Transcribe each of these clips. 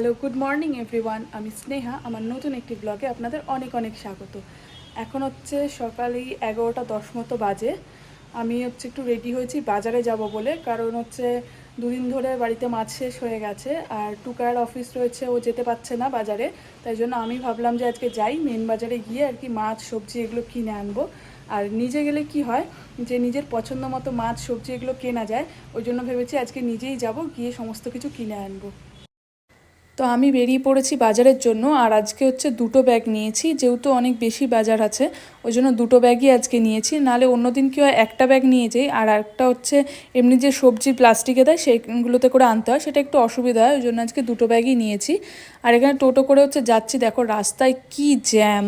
Hello good morning everyone আমি স্নেহা, আমার নতুন একটি ব্লগে আপনাদের অনেক অনেক স্বাগত। এখন হচ্ছে সকালেই এগারোটা দশ মতো বাজে। আমি হচ্ছে একটু রেডি হয়েছি, বাজারে যাব বলে, কারণ হচ্ছে দুদিন ধরে বাড়িতে মাছ শেষ হয়ে গেছে, আর টুকার অফিস রয়েছে, ও যেতে পারছে না বাজারে। তাই জন্য আমি ভাবলাম যে আজকে যাই মেন বাজারে গিয়ে আর কি মাছ, সবজি এগুলো কিনে আনব। আর নিজে গেলে কি হয়, যে নিজের পছন্দ মতো মাছ, সবজি এগুলো কেনা যায়, ওই জন্য ভেবেছি আজকে নিজেই যাব, গিয়ে সমস্ত কিছু কিনে আনব। তো আমি বেরিয়ে পড়েছি বাজারের জন্য আর আজকে হচ্ছে দুটো ব্যাগ নিয়েছি, যেহেতু অনেক বেশি বাজার আছে ওই জন্য দুটো ব্যাগই আজকে নিয়েছি। নাহলে অন্যদিন কি হয়, একটা ব্যাগ নিয়ে যাই, আর একটা হচ্ছে এমনি যে সবজি প্লাস্টিকে দেয়, সেইগুলোতে করে আনতে হয়, সেটা একটু অসুবিধা হয়, ওই জন্য আজকে দুটো ব্যাগই নিয়েছি। আর এখানে টোটো করে হচ্ছে যাচ্ছি, দেখো রাস্তায় কি জ্যাম।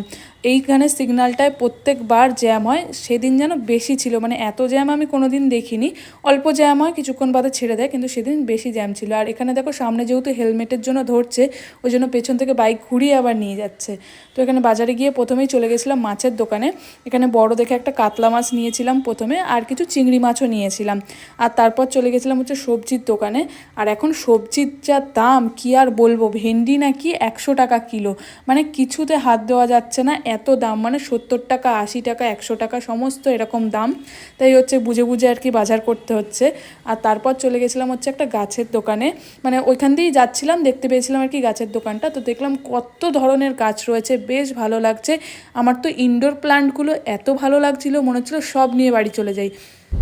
এইখানে সিগন্যালটায় প্রত্যেকবার জ্যাম হয়, সেদিন যেন বেশি ছিল মানে এত জ্যাম আমি কোনো দিন দেখিনি। অল্প জ্যাম হয়, কিছুক্ষণ বাদে ছেড়ে দেয়, কিন্তু সেদিন বেশি জ্যাম ছিল। আর এখানে দেখো সামনে যেহেতু হেলমেটের জন্য ধরছে, ওই জন্য পেছন থেকে বাইক ঘুরিয়ে আবার নিয়ে যাচ্ছে। তো এখানে বাজারে গিয়ে প্রথমেই চলে গেছিলাম মাছের দোকানে। এখানে বড় দেখে একটা কাতলা মাছ নিয়েছিলাম প্রথমে, আর কিছু চিংড়ি মাছও নিয়েছিলাম। আর তারপর চলে গেছিলাম হচ্ছে সবজির দোকানে। আর এখন সবজির যা দাম, কি আর বলব, ভেন্ডি নাকি একশো টাকা কিলো। মানে কিছুতে হাত দেওয়া যাচ্ছে না, এত দাম। মানে সত্তর টাকা, আশি টাকা, একশো টাকা, সমস্ত এরকম দাম। তাই হচ্ছে বুঝে বুঝে আর কি বাজার করতে হচ্ছে। আর তারপর চলে গেছিলাম হচ্ছে একটা গাছের দোকানে। মানে ওইখান দিয়েই যাচ্ছিলাম, দেখতে পেয়েছিলাম আর কি গাছের দোকানটা। তো দেখলাম কত ধরনের গাছ রয়েছে, বেশ ভালো লাগছে। আমার তো ইনডোর প্লান্টগুলো এত ভালো লাগছিল, মনে হচ্ছিল সব নিয়ে বাড়ি চলে যাই।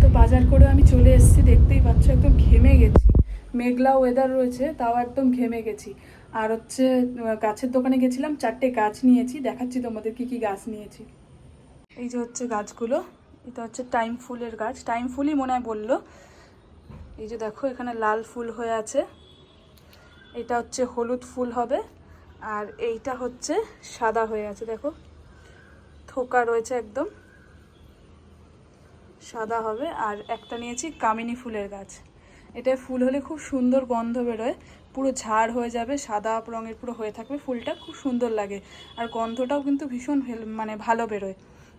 তো বাজার করে আমি চলে এসেছি, দেখতেই পাচ্ছ একদম ঘেমে গেছি। মেঘলা ওয়েদার রয়েছে, তাও একদম ঘেমে গেছি। আর হচ্ছে গাছের দোকানে গেছিলাম, চারটে গাছ নিয়েছি, দেখাচ্ছি তোমাদের কি কি গাছ নিয়েছি। এই যে হচ্ছে গাছগুলো, এটা হচ্ছে টাইম ফুলের গাছ। টাইম ফুলই মনে হয় বলল। এই যে দেখো, এখানে লাল ফুল হয়ে আছে। এটা হচ্ছে হলুদ ফুল হবে, আর এইটা হচ্ছে সাদা হয়ে আছে, দেখো। থোকা রয়েছে একদম। সাদা হবে। আর একটা নিয়েছি কামিনী ফুলের গাছ। এটা ফুল হলে খুব সুন্দর গন্ধ বেরোয়। পুরো ঝাড় হয়ে যাবে, সাদা রঙের পুরো হয়ে থাকবে। ফুলটা খুব সুন্দর লাগে। আর গন্ধটাও কিন্তু ভীষণ মানে ভালো বেরোয়।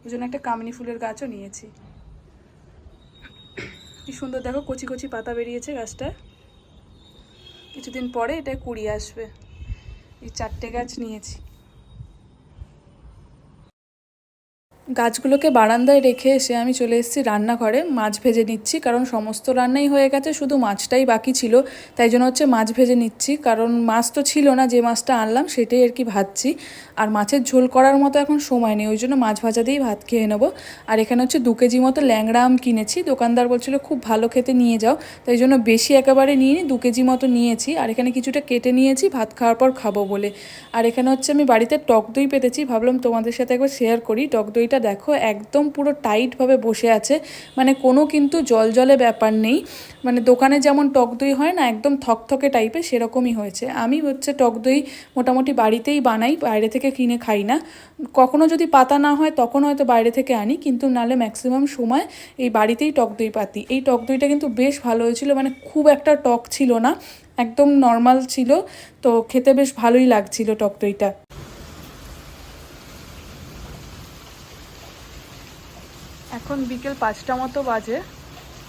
ওই জন্য একটা কামিনী ফুলের গাছও নিয়েছি। কি সুন্দর দেখো, কচি কচি পাতা বেরিয়েছে গাছটা। কিছুদিন পরে এটা কুড়ি আসবে। এই চারটে গাছ নিয়েছি। গাছগুলোকে বারান্দায় রেখে এসে আমি চলে এসেছি রান্নাঘরে। মাছ ভেজে নিচ্ছি, কারণ সমস্ত রান্নাই হয়ে গেছে, শুধু মাছটাই বাকি ছিল। তাই জন্য হচ্ছে মাছ ভেজে নিচ্ছি, কারণ মাছ তো ছিল না, যে মাছটা আনলাম সেটাই আর কি ভাজছি। আর মাছের ঝোল করার মতো এখন সময় নেই, ওই জন্য মাছ ভাজা দিয়েই ভাত খেয়ে নেব। আর এখানে হচ্ছে দু কেজি মতো ল্যাংড়া আম কিনেছি, দোকানদার বলছিল খুব ভালো খেতে নিয়ে যাও, তাই জন্য বেশি একেবারে নিয়ে নি দু কেজি মতো নিয়েছি। আর এখানে কিছুটা কেটে নিয়েছি, ভাত খাওয়ার পর খাব বলে। আর এখানে হচ্ছে আমি বাড়িতে টক দই পেতেছি, ভাবলাম তোমাদের সাথে একবার শেয়ার করি, টক দইটা দেখো, একদম পুরো টাইটভাবে বসে আছে। মানে কোনো কিন্তু জল জলে ব্যাপার নেই। মানে দোকানে যেমন টক দই হয় না, একদম থকথকে টাইপের সেরকমই হয়েছে। আমি হচ্ছে টক দই মোটামুটি বাড়িতেই বানাই, বাইরে থেকে কিনে খাই না। কখনো যদি পাতা না হয়, তখন হয়তো বাইরে থেকে আনি, কিন্তু নালে ম্যাক্সিমাম সময় এই বাড়িতেই টক দই পাতি। এই টক দইটা কিন্তু বেশ ভালো হয়েছিল মানে খুব একটা টক ছিল না, একদম নর্মাল ছিল। তো খেতে বেশ ভালোই লাগছিল টক দইটা। এখন বিকেল পাঁচটা মতো বাজে।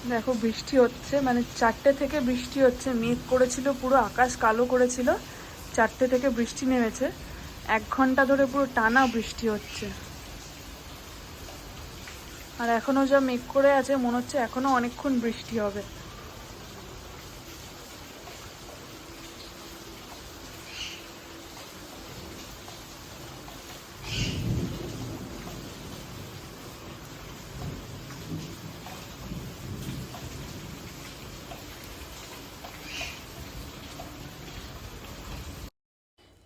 দেখো বৃষ্টি হচ্ছে মানে চারটে থেকে বৃষ্টি হচ্ছে। মেঘ করেছিল পুরো, আকাশ কালো করেছিল। চারটে থেকে বৃষ্টি নেমেছে। এক ঘণ্টা ধরে পুরো টানা বৃষ্টি হচ্ছে। আর এখনও যা মেঘ করে আছে, মনে হচ্ছে এখনও অনেকক্ষণ বৃষ্টি হবে।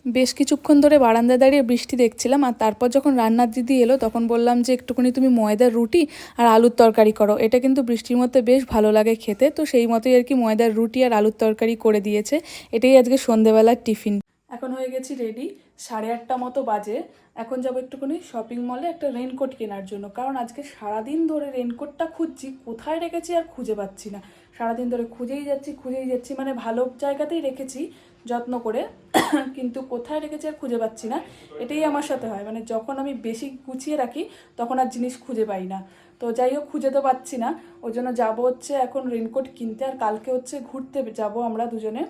বেশ কিছুক্ষণ ধরে বারান্দা দাঁড়িয়ে বৃষ্টি দেখছিলাম আর তারপর যখন রান্নার দিদি এলো তখন বললাম যে একটুখানি তুমি ময়দার রুটি আর আলুর তরকারি করো। এটা কিন্তু বৃষ্টির মধ্যে বেশ ভালো লাগে খেতে, তো সেই মতোই আর কি ময়দার রুটি আর আলুর তরকারি করে দিয়েছে। এটাই আজকে সন্ধেবেলার টিফিন। এখন হয়ে গেছি রেডি সাড়ে আটটা মতো বাজে। এখন যাব একটুখানি শপিং মলে একটা রেনকোট কেনার জন্য। কারণ আজকে সারাদিন ধরে রেনকোটটা খুঁজছি, কোথায় রেখেছি আর খুঁজে পাচ্ছি না। সারাদিন ধরে খুঁজেই যাচ্ছি খুঁজেই যাচ্ছি মানে ভালো জায়গাতেই রেখেছি যত্ন করে। কিন্তু কোথায় রেখেছি আর খুঁজে পাচ্ছি না, এটাই আমার সাথে হয়। মানে যখন আমি বেশি গুছিয়ে রাখি, তখন আর জিনিস খুঁজে পাই না। তো যাই হোক, খুঁজে তো পাচ্ছি না। ওই জন্য যাব হচ্ছে এখন রেনকোট কিনতে। আর কালকে হচ্ছে ঘুরতে যাব আমরা দুজনে।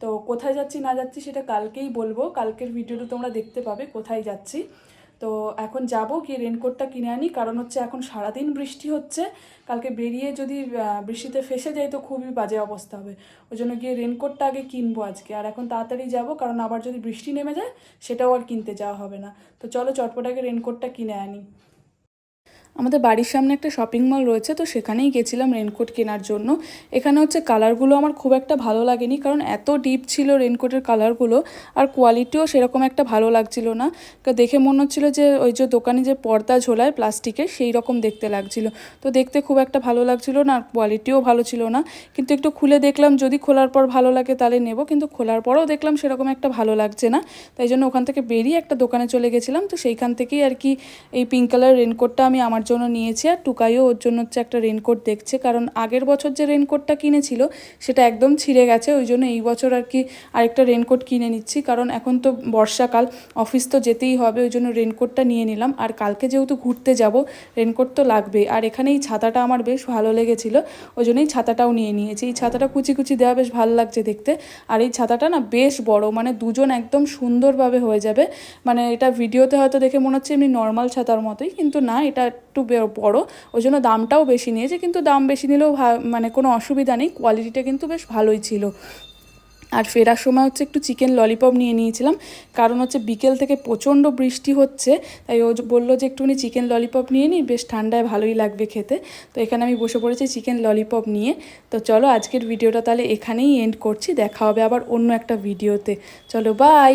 তো কোথায় যাচ্ছি, না যাচ্ছি সেটা কালকেই বলব। কালকের ভিডিওটা তোমরা দেখতে পাবে কোথায় যাচ্ছি। তো এখন যাব গিয়ে রেনকোটটা কিনে আনি, কারণ হচ্ছে এখন সারাদিন বৃষ্টি হচ্ছে। কালকে বেরিয়ে যদি বৃষ্টিতে ফেসে যাই তো খুবই বাজে অবস্থা হবে। ওই জন্য গিয়ে রেনকোটটা আগে কিনবো আজকে। আর এখন তাড়াতাড়ি যাব, কারণ আবার যদি বৃষ্টি নেমে যায়, সেটাও আর কিনতে যাওয়া হবে না। তো চলো চটপট আগে রেনকোটটা কিনে আনি। আমাদের বাড়ির সামনে একটা শপিং মল রয়েছে, তো সেখানেই গেছিলাম রেনকোট কেনার জন্য। এখানে হচ্ছে কালারগুলো আমার খুব একটা ভালো লাগেনি, কারণ এত ডিপ ছিল রেনকোটের কালারগুলো আর কোয়ালিটিও সেরকম একটা ভালো লাগছিল না। দেখে মনে হচ্ছিল যে ওই যে দোকানে যে পর্দা ঝোলায় প্লাস্টিকের, সেই রকম দেখতে লাগছিল। তো দেখতে খুব একটা ভালো লাগছিল না, আর কোয়ালিটিও ভালো ছিল না। কিন্তু একটু খুলে দেখলাম, যদি খোলার পর ভালো লাগে তাহলে নেব, কিন্তু খোলার পরেও দেখলাম সেরকম একটা ভালো লাগছে না। তাই জন্য ওখান থেকে বেরিয়ে একটা দোকানে চলে গেছিলাম, তো সেইখান থেকেই আর কি এই পিঙ্ক কালার রেনকোটটা আমি আমার জন্য নিয়েছি আর টুকাইও ওর জন্য হচ্ছে একটা রেনকোট দেখছে। কারণ আগের বছর যে রেনকোটটা কিনেছিল, সেটা একদম ছিঁড়ে গেছে। ওই জন্য এই বছর আর কি আরেকটা রেনকোট কিনে নিচ্ছি। কারণ এখন তো বর্ষাকাল অফিস তো যেতেই হবে, ওই জন্য রেনকোটটা নিয়ে নিলাম। আর কালকে যেহেতু ঘুরতে যাব রেনকোট তো লাগবেই। আর এখানে এই ছাতাটা আমার বেশ ভালো লেগেছিল, ওই জন্য এই ছাতাটাও নিয়ে নিয়েছি। এই ছাতাটা কুচি কুচি দেওয়া বেশ ভালো লাগছে দেখতে। আর এই ছাতাটা না বেশ বড় মানে দুজন একদম সুন্দরভাবে হয়ে যাবে। মানে এটা ভিডিওতে হয়তো দেখে মনে হচ্ছে এমনি নর্মাল ছাতার মতোই, কিন্তু না, এটা একটু বে- বড় ওই জন্য দামটাও বেশি নিয়েছে, কিন্তু দাম বেশি নিলেও মানে কোনো অসুবিধা নেই কোয়ালিটিটা কিন্তু বেশ ভালোই ছিল। আর ফেরার সময় হচ্ছে একটু চিকেন ললিপপ নিয়ে নিয়েছিলাম, কারণ হচ্ছে বিকেল থেকে প্রচণ্ড বৃষ্টি হচ্ছে, তাই ও বলল যে একটুখানি চিকেন ললিপপ নিয়ে নিই বেশ ঠান্ডায় ভালোই লাগবে খেতে। তো এখানে আমি বসে পড়েছি চিকেন ললিপপ নিয়ে। তো চলো আজকের ভিডিওটা তাহলে এখানেই এন্ড করছি, দেখা হবে আবার অন্য একটা ভিডিওতে চলো বাই